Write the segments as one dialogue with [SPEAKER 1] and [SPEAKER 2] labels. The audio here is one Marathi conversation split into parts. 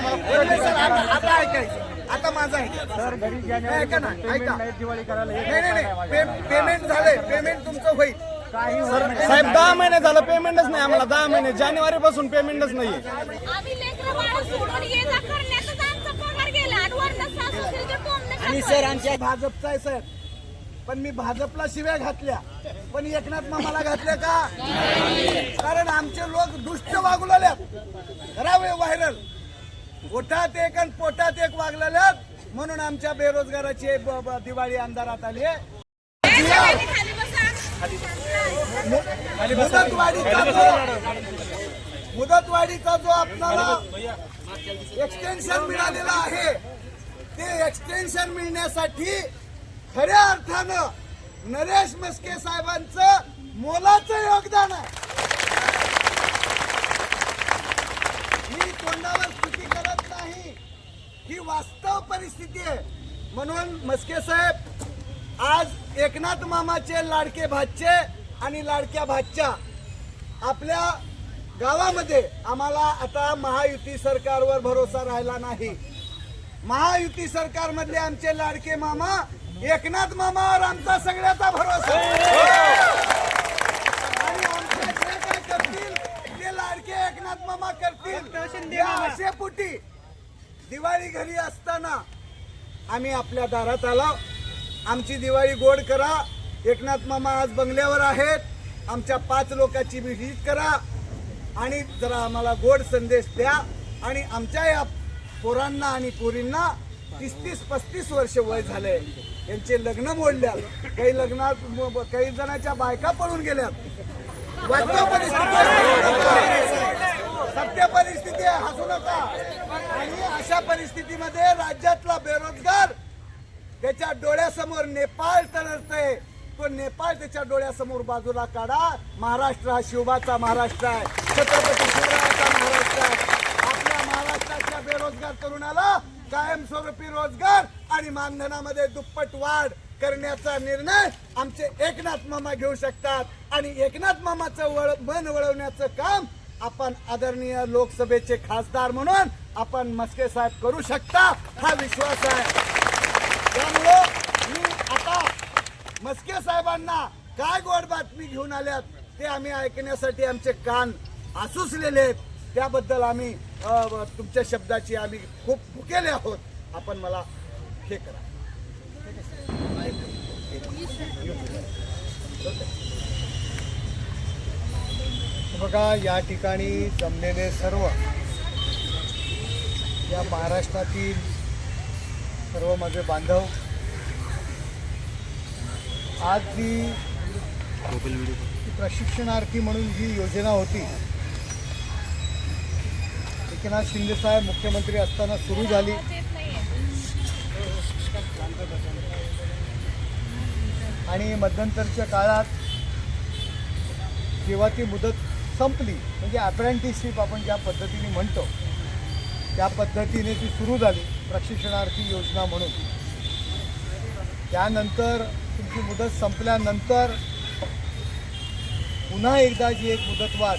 [SPEAKER 1] आता आता ऐकायचं. आता माझं ऐका
[SPEAKER 2] सर घरी
[SPEAKER 1] नाही, ऐका ना ऐका.
[SPEAKER 2] नाही दिवाळी करायला हे
[SPEAKER 1] नाही नाही नाही. पे- पेमेंट झालंय. पेमेंट तुमचं होईल.
[SPEAKER 2] काही होत नाही.
[SPEAKER 3] साहेब दहा महिने झालं. पेमेंटच नाही आम्हाला. दहा महिने. जानेवारी पासून पेमेंटच नाहीये.
[SPEAKER 4] आम्ही लेकरं बाळं सोडून ये जा. करण्यातच आमचा पगार गेला. आणि वरनं सासू सुद्धा टोमणं
[SPEAKER 1] आणि
[SPEAKER 4] खातोय.
[SPEAKER 1] सर आमच्या भाजपचा आहे सर. पण मी भाजपला शिव्या घातल्या. पण एकनाथ मामाला घातल्या का? कारण आमचे लोक दुष्ट वागू लागल्यात करावे व्हायरल पोटात एक आणि पोटात एक वागलेल्यात. म्हणून आमच्या बेरोजगाराची दिवाळी अंधारात आली. मुदतवाढीचा जो मुदतवाढीचा जो आपल्याला एक्सटेन्शन मिळालेला आहे ते एक्सटेन्शन मिळण्यासाठी खऱ्या अर्थानं नरेश मस्के साहेबांचं मोलाचं योगदान आहे. ही तोंडावर स्तुती करत ही वास्तव परिस्थिती आहे. म्हणून मस्के साहेब आज एकनाथ मामाचे लाडके भाचे आणि लाडक्या भाच्या आपल्या गावामध्ये आम्हाला आता महायुती सरकारवर भरोसा राहिला नाही. महायुती सरकारमधले आमचे लाडके मामा एकनाथ मामावर आमचा सगळ्याचा भरोसा आणि आमचे जे काय करतील ते लाडके एकनाथ मामा करतील. या आशेपोटी दिवाळी घरी असताना आम्ही आपल्या दारात आलो. आमची दिवाळी गोड करा. एकनाथ मामा आज बंगल्यावर आहेत. आमच्या पाच लोकांची व्हिजिट करा. आणि जरा आम्हाला गोड संदेश द्या. आणि आमच्या या पोरांना आणि पोरींना तीस तीस पस्तीस वर्ष वय झालंय. यांचे लग्न मोडल्यात. काही लग्नात काही जणांच्या बायका पळून गेल्यात. परिस्थिती सत्य परिस्थिती हसू नका. आणि अशा परिस्थितीमध्ये राज्यातला बेरोजगार त्याच्या डोळ्यासमोर नेपाळ तरळतंय तो नेपाळ त्याच्या डोळ्यासमोर बाजूला काढा. महाराष्ट्र हा शिवबाचा महाराष्ट्र आहे. छत्रपती शिवरायाचा महाराष्ट्र आहे. आपल्या महाराष्ट्राच्या बेरोजगार तरुणाला कायमस्वरूपी रोजगार आणि मानधनामध्ये दुप्पट वाढ करण्याचा निर्णय आमचे एकनाथ मामा घेऊ शकतात. आणि एकनाथ मामाचं वळ मन वळवण्याचं काम आपण आदरणीय लोकसभेचे खासदार म्हणून आपण मस्के साहेब करू शकता? हा विश्वास आहे. त्यामुळं मी आता मस्के साहेबांना काय गोड बातमी घेऊन आल्यात ते आम्ही ऐकण्यासाठी आमचे कान आसुसलेले आहेत. त्याबद्दल आम्ही तुमच्या शब्दाची आम्ही खूप भुकेले आहोत. आपण मला हे करा.
[SPEAKER 2] बघा या ठिकाणी जमलेले सर्व या महाराष्ट्रातील सर्व माझे बांधव आज जी प्रशिक्षणार्थी म्हणून जी योजना होती. एकनाथ शिंदेसाहेब मुख्यमंत्री असताना सुरू झाली. आणि मध्यंतरच्या काळात जेव्हा ती मुदत संपली म्हणजे अप्रेंटिसशिप आपण ज्या पद्धतीने म्हणतो त्या पद्धतीने ती सुरू झाली प्रशिक्षणार्थी योजना म्हणून. त्यानंतर तुमची मुदत संपल्यानंतर पुन्हा एकदा जी एक मुदतवाढ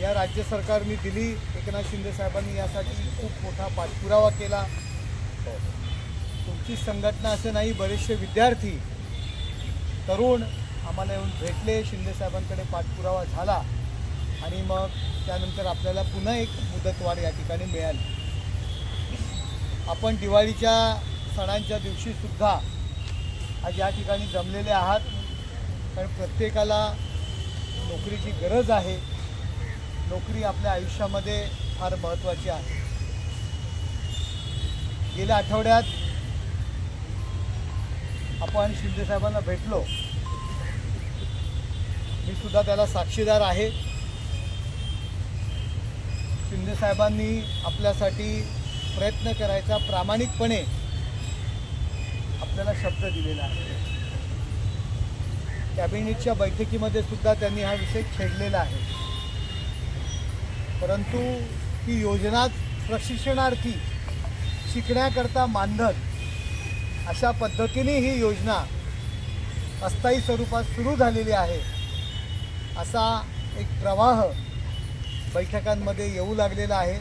[SPEAKER 2] या राज्य सरकारने दिली. एकनाथ शिंदे साहेबांनी यासाठी खूप मोठा पाठपुरावा केला. तुमची संघटना असं नाही बरेचसे विद्यार्थी तरुण आम्हाला येऊन भेटले. शिंदे साहेबांकडे पाठपुरावा झाला. आणि मग त्यानंतर आपल्याला पुन्हा एक मुदतवाढ या ठिकाणी मिळाली. आपण दिवाळीच्या सणांच्या दिवशीसुद्धा आज या ठिकाणी जमलेले आहात. कारण प्रत्येकाला नोकरीची गरज आहे. नोकरी आपल्या आयुष्यामध्ये फार महत्त्वाची आहे. गेल्या आठवड्यात आपण शिंदे साहेबांना भेटलो. मी सुद्धा त्याला साक्षीदार आहे. शिंदेसाहेबांनी आपल्यासाठी प्रयत्न करायचा प्रामाणिकपणे आपल्याला शब्द दिलेला आहे. कॅबिनेटच्या बैठकीमध्ये सुद्धा त्यांनी हा विषय छेडलेला आहे. परंतु ही योजना प्रशिक्षणार्थी शिकण्याकरता मानधन अशा पद्धतीने ही योजना अस्थायी स्वरूपात सुरू झालेली आहे असा एक प्रवाह बैठकांमध्ये येऊ लागलेला आहे.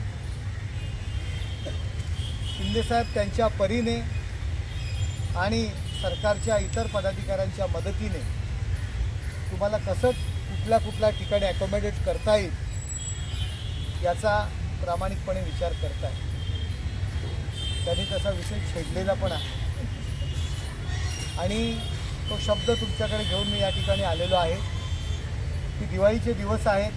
[SPEAKER 2] शिंदेसाहेब त्यांच्या परीने आणि सरकारच्या इतर पदाधिकाऱ्यांच्या मदतीने तुम्हाला कसं कुठल्या कुठल्या ठिकाणी ॲकोमोडेट करता येईल याचा प्रामाणिकपणे विचार करताय. त्यांनी तसा विषय छेडलेला पण आहे. आणि तो शब्द तुमच्याकडे घेऊन मी या ठिकाणी आलेलो आहे. की दिवाळीचे दिवस आहेत.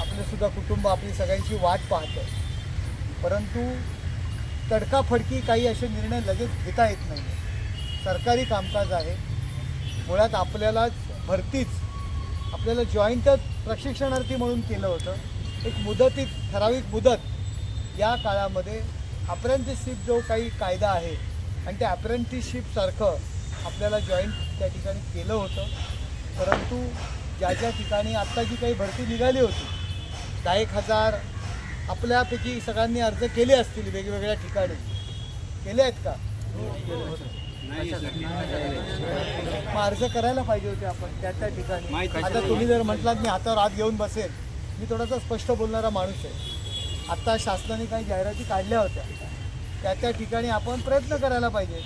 [SPEAKER 2] आपलंसुद्धा कुटुंब आपली सगळ्यांची वाट पाहतं. परंतु तडकाफडकी काही असे निर्णय लगेच घेता येत नाही. सरकारी कामकाज आहे. मुळात आपल्याला भरतीच आपल्याला जॉईंटच प्रशिक्षणार्थी म्हणून केलं होतं. एक मुदतीत ठराविक मुदत या काळामध्ये अप्रेंटिसशिप जो काही कायदा आहे आणि त्या अप्रेंटिसशिपसारखं आपल्याला जॉईंट त्या ठिकाणी केलं होतं. परंतु ज्या ज्या ठिकाणी आत्ता जी काही भरती निघाली होती दहा एक हजार आपल्यापैकी सगळ्यांनी अर्ज केले असतील वेगवेगळ्या ठिकाणी. केले आहेत का? मग अर्ज करायला पाहिजे होते आपण त्या त्या ठिकाणी. आता तुम्ही जर म्हटलात मी हातावर हात घेऊन बसेल मी थोडासा स्पष्ट बोलणारा माणूस आहे. आता शासनाने काही जाहिराती काढल्या होत्या. त्या त्या ठिकाणी आपण प्रयत्न करायला पाहिजे.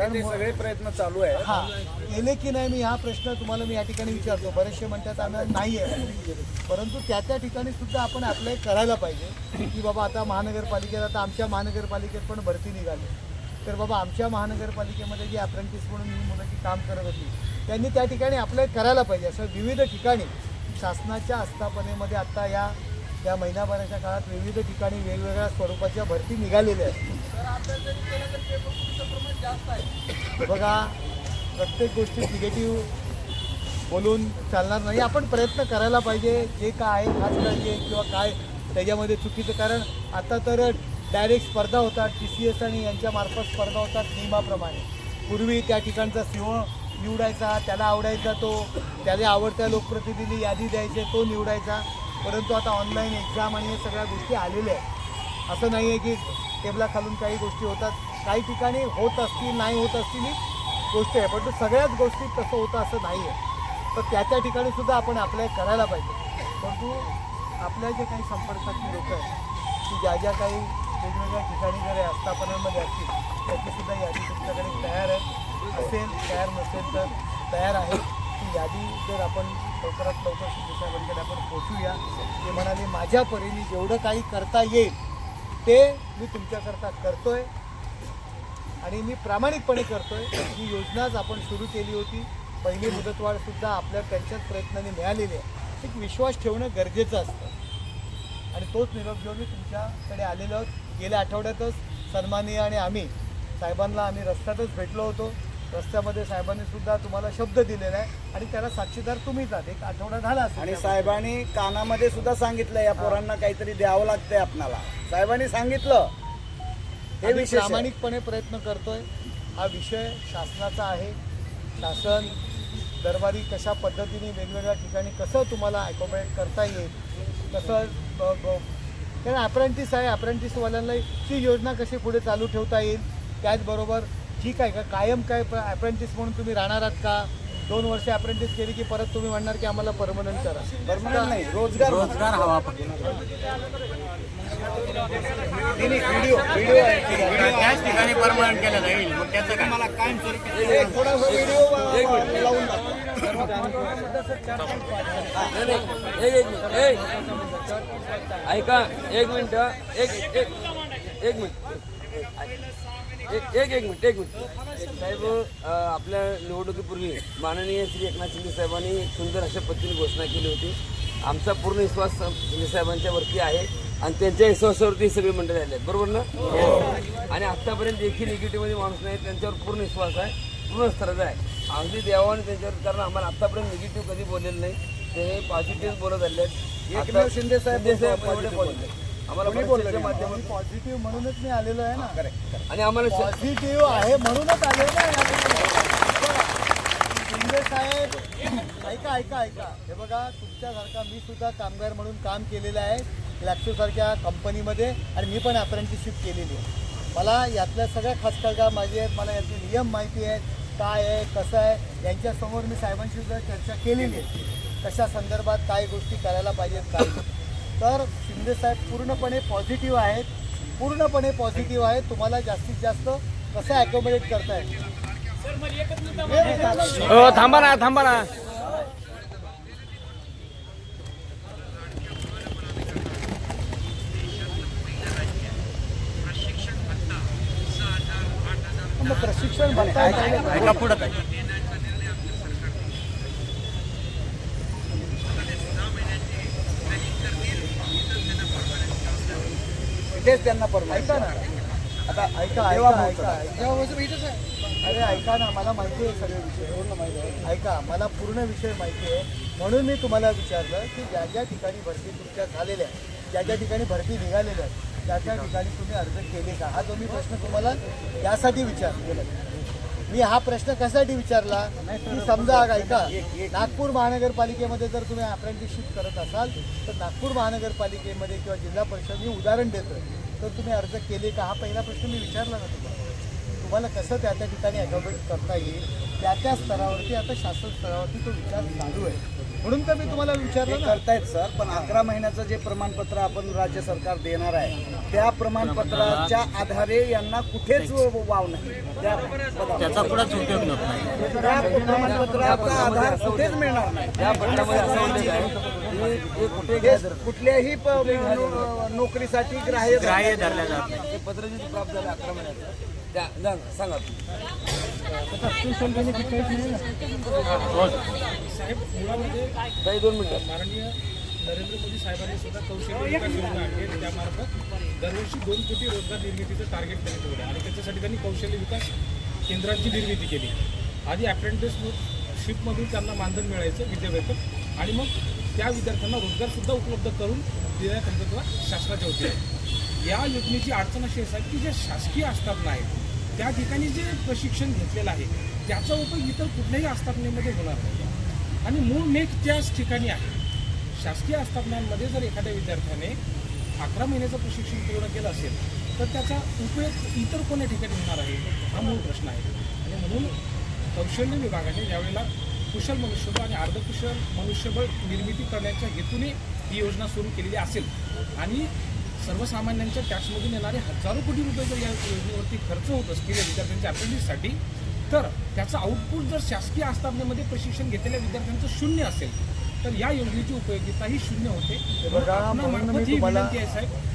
[SPEAKER 2] कारण
[SPEAKER 3] सगळे प्रयत्न चालू आहे
[SPEAKER 2] हा. केले की नाही मी हा प्रश्न तुम्हाला मी या ठिकाणी विचारतो. बरेचसे म्हणतात आम्ही नाही आहे. परंतु त्या त्या ठिकाणी सुद्धा आपण अप्लाय करायला पाहिजे की बाबा आता महानगरपालिकेत आता आमच्या महानगरपालिकेत पण भरती निघाली. तर बाबा आमच्या महानगरपालिकेमध्ये जी अप्रेंटिस म्हणून ही मुलं जी काम करत होती त्यांनी त्या ठिकाणी अप्लाय करायला पाहिजे. असं विविध ठिकाणी शासनाच्या आस्थापनेमध्ये आता या या महिनाभराच्या काळात विविध ठिकाणी वेगवेगळ्या स्वरूपाच्या भरती निघालेल्या आहेत. बघा प्रत्येक गोष्टी निगेटिव्ह बोलून चालणार नाही. आपण प्रयत्न करायला पाहिजे. जे काय आहे खास करायचे किंवा काय त्याच्यामध्ये चुकीचं कारण आता तर डायरेक्ट स्पर्धा होतात. टी सी एस आणि यांच्यामार्फत स्पर्धा होतात नियमाप्रमाणे. पूर्वी त्या ठिकाणचा सिंह निवडायचा त्याला आवडायचा तो. त्याला आवडत्या लोकप्रतिनिधी यादी द्यायचे तो निवडायचा. परंतु आता ऑनलाईन एक्झाम आणि या सगळ्या गोष्टी आलेल्या आहेत. असं नाही आहे की टेबलाखालून काही गोष्टी होतात. काही ठिकाणी होत असतील नाही होत असतील ही गोष्ट आहे. पण सगळ्याच गोष्टीत तसं होतं असं नाही आहे तर त्या त्या ठिकाणी सुद्धा आपण अप्लाय करायला पाहिजे. परंतु आपल्या जे काही संपर्कातली लोक आहेत की ज्या ज्या काही वेगवेगळ्या ठिकाणी जर या आस्थापनांमध्ये असतील त्याचीसुद्धा यादी तुमच्याकडे तयार आहे. असेल तयार नसेल तर तयार आहे. ती यादी जर आपण लवकरात लवकर शिंदेसाहेबांकडे आपण पोचूया ते म्हणाले माझ्या परीने जेवढं काही करता येईल ते मी तुमच्याकरता करतोय आणि मी प्रामाणिकपणे करतोय. ही योजनाच आपण सुरू केली होती. पहिली मुदतवाढसुद्धा आपल्या त्यांच्याच प्रयत्नाने मिळालेली आहे. एक विश्वास ठेवणं गरजेचं असतं. आणि तोच निरोप घेऊन मी तुमच्याकडे आलेलो आहोत. गेल्या आठवड्यातच सन्माननीय आणि आम्ही साहेबांना आम्ही रस्त्यातच भेटलो होतो. रस्त्यामध्ये साहेबांनी सुद्धा तुम्हाला शब्द दिलेला आहे आणि त्याला साक्षीदार तुम्हीच आहात एक आठवडा झाला असेल
[SPEAKER 1] आणि
[SPEAKER 2] त्यामध्ये.
[SPEAKER 1] साहेबांनी कानामध्ये सुद्धा सांगितलं या पोरांना काहीतरी द्यावं लागतंय आपणाला. साहेबांनी सांगितलं. हे
[SPEAKER 2] आम्ही
[SPEAKER 1] विशेष आहे.
[SPEAKER 2] प्रामाणिकपणे प्रयत्न करतोय. हा विषय शासनाचा आहे. शासन दरबारी कशा पद्धतीने वेगवेगळ्या ठिकाणी कसं तुम्हाला अकोमोडेट करता येईल कसं ब- ब- कारण अप्रेंटिस आहे. अप्रेंटिसवाल्यांना ती योजना कशी पुढे चालू ठेवता येईल त्याचबरोबर ठीक आहे का? कायम काय अप्रेंटिस म्हणून तुम्ही राहणार आहात का? दोन वर्ष अप्रेंटिस केली की परत तुम्ही म्हणणार की आम्हाला परमनंट करा.
[SPEAKER 1] परमनंट नाही रोजगार रोजगार हवा व्हिडिओ व्हिडिओ
[SPEAKER 5] त्याच ठिकाणी परमनंट केलं जाईल. मग त्याचं
[SPEAKER 1] कायम व्हिडिओ लावून
[SPEAKER 6] ऐका एक मिनिट एक एक एक मिनिट. एक एक एक मिनिट एक मिनिट. साहेब आपल्या निवडणुकीपूर्वी माननीय श्री एकनाथ शिंदे साहेबांनी एक सुंदर अशा पद्धतीने घोषणा केली होती. आमचा पूर्ण विश्वास शिंदे साहेबांच्या वरती आहे आणि त्यांच्या विश्वासावरती ही सगळी मंडळी आली आहेत बरोबर ना? आणि आत्तापर्यंत एकही निगेटिव्हमध्ये माणूस नाही त्यांच्यावर पूर्ण विश्वास आहे पूर्ण स्तराचा आहे. अगदी देवाने त्यांच्यावर कारण आम्हाला आत्तापर्यंत निगेटिव्ह कधी बोललेलं नाही ते पॉझिटिव्ह बोलत आले आहेत
[SPEAKER 1] एकनाथ शिंदे साहेब
[SPEAKER 6] एवढे
[SPEAKER 1] बोलले.
[SPEAKER 6] आम्हाला. माध्यमातून
[SPEAKER 2] पॉझिटिव्ह म्हणूनच मी आलेलो आहे ना
[SPEAKER 6] आणि आम्हाला
[SPEAKER 2] पॉझिटिव्ह आहे म्हणूनच आले ठिकाणी. शिंदे साहेब ऐका ऐका ऐका हे बघा तुमच्यासारखा मी सुद्धा कामगार म्हणून काम केलेलं आहे लॅक्सोसारख्या कंपनीमध्ये आणि मी पण अप्रेंटिसशिप केलेली आहे मला यातल्या सगळ्या खास काळगा माझे आहेत मला यातले नियम माहिती आहेत काय आहे कसं आहे यांच्यासमोर मी साहेबांशी सुद्धा चर्चा केलेली आहे कशा संदर्भात काय गोष्टी करायला पाहिजेत काय. तर शिंदे साहेब पूर्णपणे पॉझिटिव्ह आहेत. पूर्णपणे पॉझिटिव्ह आहे तुम्हाला जास्तीत जास्त कसं अकोमोडेट करताय?
[SPEAKER 3] हो थांबा ना थांबा ना.
[SPEAKER 2] मग प्रशिक्षण भरताय?
[SPEAKER 5] ऐका पुढं
[SPEAKER 1] तेच त्यांना परवा
[SPEAKER 2] ऐका ना.
[SPEAKER 1] आता
[SPEAKER 2] ऐका ऐका ऐका. अरे ऐका ना मला माहिती आहे सगळे विषय. पूर्ण माहिती आहे. ऐका मला पूर्ण विषय माहिती आहे. म्हणून मी तुम्हाला विचारलं की ज्या ज्या ठिकाणी भरती तुमच्या झालेल्या आहे ज्या ज्या ठिकाणी भरती निघालेल्या आहेत त्या त्या ठिकाणी तुम्ही अर्ज केले का? हा जो मी प्रश्न तुम्हाला यासाठी विचारलेला आहे. मी हा प्रश्न कशासाठी विचारला? की समजा ऐका नागपूर महानगरपालिकेमध्ये जर तुम्ही अप्रेंटिसशिप करत असाल तर नागपूर महानगरपालिकेमध्ये किंवा जिल्हा परिषद मी उदाहरण देतो तर तुम्ही अर्ज केले का? हा पहिला प्रश्न मी विचारला ना तुम्हाला. तुम्हाला कसं त्या त्या ठिकाणी अकॉमोडेट करता येईल? त्या त्या स्तरावरती आता शासन स्तरावरती तो विचार चालू आहे. म्हणून तर मी तुम्हाला विचारलं
[SPEAKER 1] करतायत सर पण अकरा महिन्याचं जे प्रमाणपत्र आपण राज्य सरकार देणार आहे त्या प्रमाणपत्राच्या आधारे यांना कुठेच वाव नाही. त्या.
[SPEAKER 5] त्याचा पुढंच उपयोग नाही.
[SPEAKER 1] त्या प्रमाणपत्राचा आधार कुठेच मिळणार नाही.
[SPEAKER 6] या पत्रामध्ये असं म्हटलेलं आहे की कुठे
[SPEAKER 1] कुठल्याही नोकरीसाठी ग्राह्य
[SPEAKER 5] ग्राह्य धरल्या जात नाही.
[SPEAKER 6] पत्र प्राप्त झालं अकरा महिन्याचं द्या ना सांगा तुम्ही. काही दोन मिनिटं.
[SPEAKER 7] माननीय नरेंद्र मोदी साहेबांनी सुद्धा कौशल्य विकास योजना आहे त्यामार्फत दरवर्षी दोन कोटी रोजगार निर्मितीचं टार्गेट त्यांनी ठेवलं आणि त्याच्यासाठी त्यांनी कौशल्य विकास केंद्रांची निर्मिती केली. आधी अप्रेंटिस शिपमधून त्यांना मानधन मिळायचं विद्यावेतन. आणि मग त्या विद्यार्थ्यांना रोजगारसुद्धा उपलब्ध करून देण्याकरता शासनाच्या होते या योजनेची अडचण अशी असतात की जे शासकीय असतात आहेत त्या ठिकाणी जे प्रशिक्षण घेतलेलं आहे त्याचा उपयोग इतर कुठल्याही आस्थापनेमध्ये होणार नाही. आणि मूळ मेक त्याच ठिकाणी आहे. शासकीय आस्थापनांमध्ये जर एखाद्या विद्यार्थ्याने अकरा महिन्याचं प्रशिक्षण पूर्ण केलं असेल तर त्याचा उपयोग इतर कोण्या ठिकाणी होणार आहे हा मूळ प्रश्न आहे. आणि म्हणून कौशल्य विभागाने यावेळेला कुशल मनुष्यबळ आणि अर्धकुशल मनुष्यबळ निर्मिती करण्याच्या हेतूने ही योजना सुरू केलेली असेल. आणि सर्वसामान्यांच्या टॅक्समधून येणारे हजारो कोटी रुपये जर या योजनेवरती खर्च होत असतील या विद्यार्थ्यांच्या अप्रेंटिससाठी तर त्याचं आउटपुट जर शासकीय आस्थापनेमध्ये प्रशिक्षण घेतलेल्या विद्यार्थ्यांचं शून्य असेल तर या योजनेची उपयोगिता ही शून्य होते.
[SPEAKER 2] म्हणून मी तुम्हाला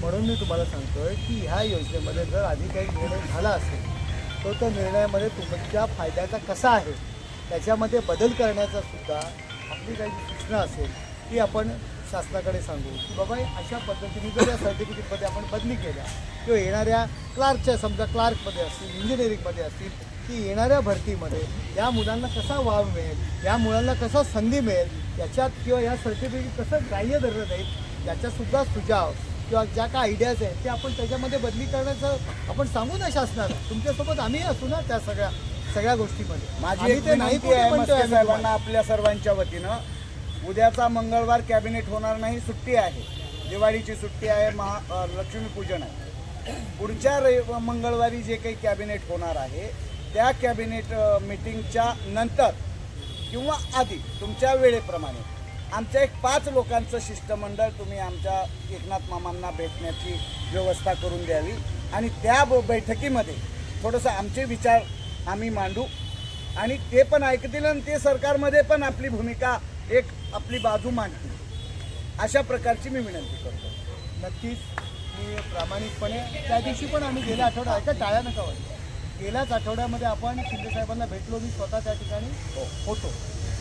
[SPEAKER 2] म्हणून मी तुम्हाला सांगतोय की ह्या योजनेमध्ये जर आधी काही निर्णय झाला असेल तर त्या निर्णयामध्ये तुमच्या फायद्याचा कसा आहे त्याच्यामध्ये बदल करण्याचा सुद्धा आपली काही सूचना असेल ती आपण शासनाकडे सांगू की बाबा अशा पद्धतीने जर या सर्टिफिकेटमध्ये आपण बदली केल्या किंवा येणाऱ्या क्लार्कच्या समजा क्लार्कमध्ये असतील इंजिनिअरिंगमध्ये असतील की येणाऱ्या भरतीमध्ये या मुलांना कसा वाव मिळेल या मुलांना कसा संधी मिळेल याच्यात किंवा या सर्टिफिकेट कसं ग्राह्य धरलं जाईल याच्यासुद्धा सुझाव किंवा ज्या काय आयडियाज आहेत ते आपण त्याच्यामध्ये बदली करण्याचं आपण सांगू ना शासनाला. तुमच्यासोबत आम्ही असू ना त्या सगळ्या सगळ्या गोष्टीमध्ये.
[SPEAKER 1] माझी
[SPEAKER 2] ते नाही
[SPEAKER 1] आहे साहेबांना आपल्या सर्वांच्या वतीनं. उद्याचा मंगळवार कॅबिनेट होणार नाही सुट्टी आहे. दिवाळीची सुट्टी आहे महा लक्ष्मीपूजन आहे. पुढच्या रवि मंगळवारी जे काही कॅबिनेट होणार आहे त्या कॅबिनेट मिटिंगच्या नंतर किंवा आधी तुमच्या वेळेप्रमाणे आमच्या एक पाच लोकांचं शिष्टमंडळ तुम्ही आमच्या एकनाथ मामांना भेटण्याची व्यवस्था करून द्यावी आणि त्या ब- बैठकीमध्ये थोडंसं आमचे विचार आम्ही मांडू आणि ते पण ऐकतील आणि ते सरकारमध्ये पण आपली भूमिका एक आपली बाजू मांडतील अशा प्रकारची मी विनंती करतो.
[SPEAKER 2] नक्कीच मी प्रामाणिकपणे त्या दिवशी पण आम्ही गेल्या आठवड्यात ऐका टाळ्या नका वाजवा. गेल्याच आठवड्यामध्ये आपण शिंदे साहेबांना भेटलो मी स्वतः त्या ठिकाणी होतो.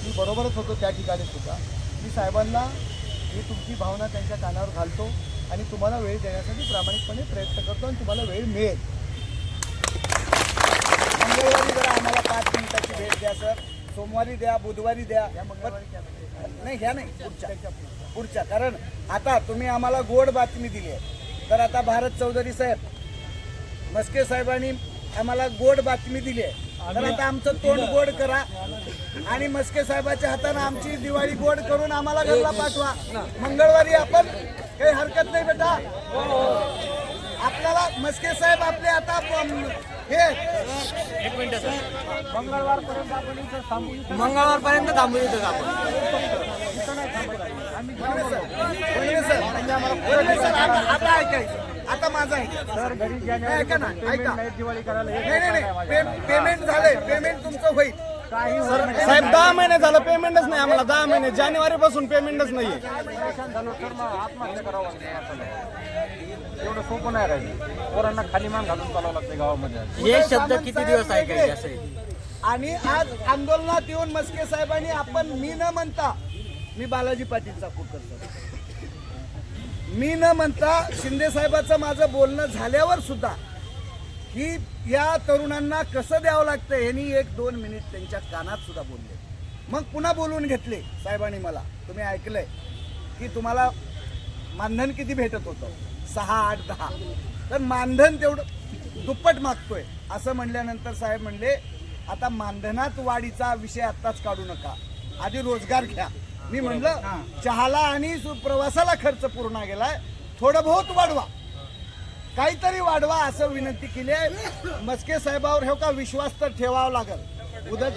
[SPEAKER 2] मी बरोबरच होतो त्या ठिकाणी सुद्धा. मी साहेबांना मी तुमची भावना त्यांच्या कानावर घालतो आणि तुम्हाला वेळ देण्यासाठी प्रामाणिकपणे प्रयत्न करतो आणि तुम्हाला वेळ मिळेल.
[SPEAKER 1] मंगळवारी जरा आम्हाला पाच मिनिटाची भेट द्या सर. सोमवारी द्या बुधवारी द्या. नाही ह्या नाही पुढच्या. पुढच्या. कारण आता तुम्ही आम्हाला गोड बातमी दिली आहे. तर आता भारत चौधरी साहेब मस्के साहेबांनी आम्हाला गोड बातमी दिली आहे. तर आता आमचं तोंड गोड करा. आणि मस्के साहेबाच्या हाताने आमची दिवाळी गोड करून आम्हाला घरला पाठवा. मंगळवारी आपण काही हरकत नाही बेटा. आपल्याला मस्के साहेब आपले आता
[SPEAKER 5] एक मिनिट सर
[SPEAKER 6] मंगळवारपर्यंत थांबू इथं आपण.
[SPEAKER 1] आता ऐकायचं आता माझं ऐका ऐका ना ऐका. नाही नाही नाही पे- पेमेंट झालंय. पेमेंट तुमचं होईल.
[SPEAKER 3] साहेब दहा महिने झालं. पेमेंटच नाही आम्हाला. दहा महिने. जानेवारी पासून पेमेंटच नाहीये
[SPEAKER 8] एवढं सोपं नाही राहिलं. पोरांना खाली मान घालून चालावं लागतं गावामध्ये.
[SPEAKER 5] हे शब्द किती दिवस ऐकायचे असं.
[SPEAKER 1] आणि आज आंदोलनात येऊन मस्के साहेबांनी आपण मी न म्हणता मी बालाजी पाटील चाकूरकर सर मी न म्हणता शिंदे साहेबाचं माझं बोलणं झाल्यावर सुद्धा की या तरुणांना कसं द्यावं लागतं ह्यांनी एक दोन मिनिट त्यांच्या कानात सुद्धा बोलले. मग पुन्हा बोलवून घेतले साहेबांनी मला. तुम्ही ऐकलंय की तुम्हाला मानधन किती भेटत होतं? सहा आठ दहा. तर मानधन तेवढं दुप्पट मागतोय. असं म्हणल्यानंतर साहेब म्हणले आता मानधनात वाढीचा विषय आत्ताच काढू नका. आधी रोजगार घ्या. मी म्हणलं चहाला आणि प्रवासाला खर्च पूर्ण गेलाय थोडं बहुत वाढवा. काहीतरी वाढवा असं विनंती केली आहे. मस्के साहेबावर हे का विश्वास तर ठेवावा लागल. उदय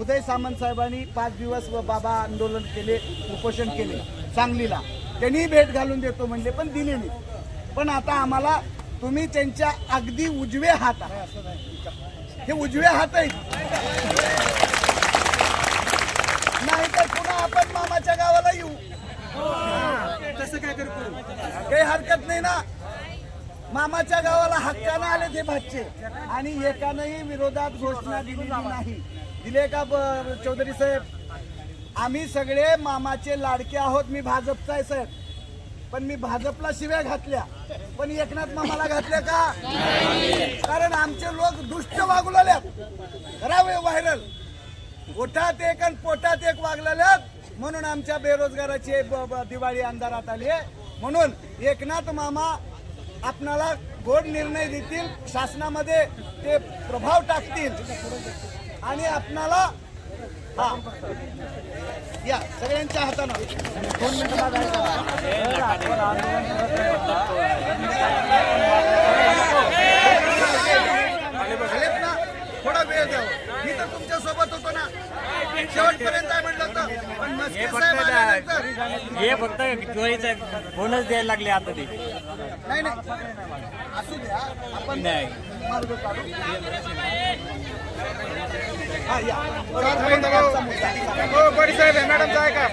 [SPEAKER 1] उदय सामंत साहेबांनी पाच दिवस व बाबा आंदोलन केले उपोषण केले सांगलीला. त्यांनी भेट घालून देतो म्हणजे पण दिली नाही. पण आता आम्हाला तुम्ही त्यांच्या अगदी उजवे हात. हे उजवे हात आहेत. नाही तर पुन्हा आपण मामाच्या गावाला येऊ. तसं काय करू काही हरकत नाही ना. मामाच्या गावाला हक्कानं आले ते भाचे आणि एकानंही विरोधात घोषणा दिलेली नाही. दिले का चौधरी साहेब? आम्ही सगळे मामाचे लाडके आहोत मी भाजपचा आहे साहेब. पण मी भाजपला शिव्या घातल्या. पण एकनाथ मामाला घातल्या का? कारण आमचे लोक दुष्ट वागू लागल्यात करावे व्हायरल. पोटात एक आणि पोटात एक वागलेल्यात म्हणून आमच्या बेरोजगाराची दिवाळी अंधारात आली आहे. म्हणून एकनाथ मामा आपणाला गोड निर्णय देतील. शासनामध्ये ते प्रभाव टाकतील. आणि आपणाला हा. या सगळ्यांच्या हातानं. दोन मिनिटं ना? थोडा वेळ द्यावा. मी तर तुमच्यासोबत होतो ना. शेवटपर्यंत आहे म्हटलं होतं पण
[SPEAKER 5] हे
[SPEAKER 1] मस्के
[SPEAKER 5] फक्त
[SPEAKER 1] आल्यानंतर
[SPEAKER 5] हे फक्त दिवाळीचा बोनस द्यायला लागले आता ते.
[SPEAKER 1] नाही नाही. असू द्या. आपण
[SPEAKER 5] नाही.
[SPEAKER 1] मार्ग काढू. हा या. चार महिन्याचा मुद्दा.
[SPEAKER 3] बडी साहेब मॅडमचं आहे का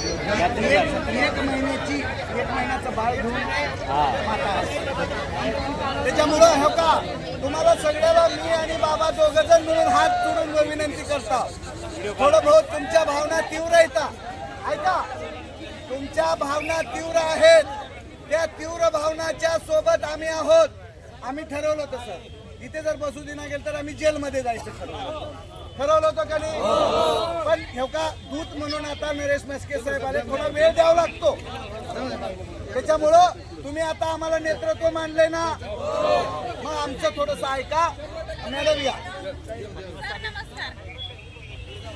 [SPEAKER 1] एक महिन्याची एक महिन्याचं बाळ घेऊन त्याच्यामुळं हो का? तुम्हाला सगळ्याला मी आणि बाबा दोघ जण मिळून हात जोडून विनंती करता. थोडं बहुत तुमच्या भावना तीव्र येतात ऐका तुमच्या भावना तीव्र आहेत. त्या तीव्र भावनाच्या सोबत आम्ही आहोत. आम्ही ठरवलं तसं इथे जर बसू दिना गेलं तर आम्ही जेलमध्ये जायचं ठरवलं ठरवलं होतं का नाही? पण हे का दूत म्हणून आता नरेश म्हस्के साहेब आले थोडा वेळ द्यावा लागतो. त्याच्यामुळं तुम्ही आता आम्हाला नेतृत्व मानले ना? मग आमचं थोडस ऐका मॅडम या
[SPEAKER 4] सर नमस्कार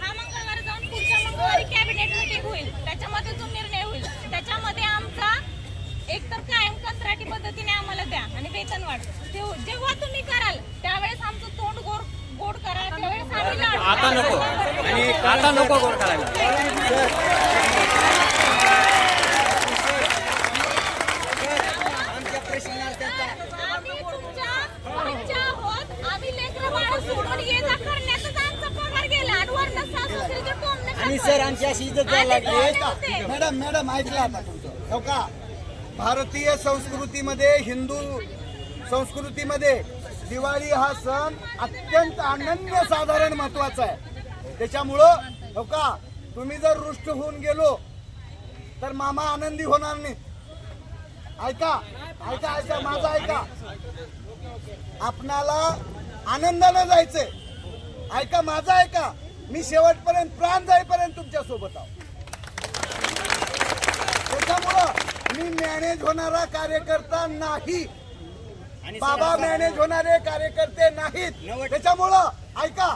[SPEAKER 4] हा मंगळवारी जाऊन पुढच्या मंगळवारी कॅबिनेट मीटिंग होईल. त्याच्यामध्ये जो निर्णय होईल त्याच्यामध्ये आमचा एकतर कायम कंत्राटी पद्धतीने आम्हाला द्या आणि वेतन वाढ. जेव्हा तुम्ही कराल त्यावेळेस आमचं तोंड गोड गोड करा त्यावेळेस आम्ही
[SPEAKER 5] आता नको. आणि आता नको गोड करायला
[SPEAKER 4] आम्ही तुमच्या भाच्या आहोत आम्ही लेकरं बाळं सोडून ये जा करण्यातच आमचा पगार गेला आणि वरनं सासू सुनेचं टोमणं
[SPEAKER 5] आणि. सर आमची अशी इज्जत द्यायला लागली.
[SPEAKER 1] मॅडम मॅडम ऐकलं आता तुमचं. हो का? भारतीय संस्कृतीमध्ये हिंदू संस्कृतीमध्ये दिवाळी हा सण अत्यंत अनन्य साधारण महत्त्वाचा आहे. त्याच्यामुळं हो का? तुम्ही जर रुष्ट होऊन गेलो तर मामा आनंदी होणार नाही. ऐका ऐका ऐका माझं ऐका. आपणाला आनंदानं जायचंय. ऐका माझं ऐका. मी शेवटपर्यंत प्राण जाईपर्यंत तुमच्यासोबत आहो. त्याच्यामुळं मी मॅनेज होणारा कार्यकर्ता नाही. बाबा मॅनेज होणारे कार्यकर्ते नाहीत. त्याच्यामुळं ऐका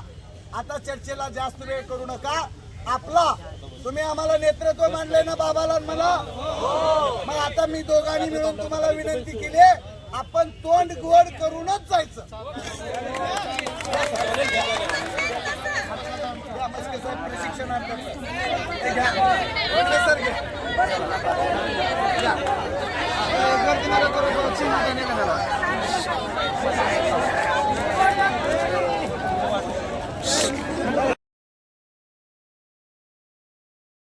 [SPEAKER 1] आता चर्चेला जास्त वेळ करू नका. आपला तुम्ही आम्हाला नेतृत्व मानले ना बाबाला मला? मग आता मी दोघांनी मिळून तुम्हाला विनंती केली आपण तोंड गोड करूनच जायचं. आमस्के साहेब प्रशिक्षणार्थी. सर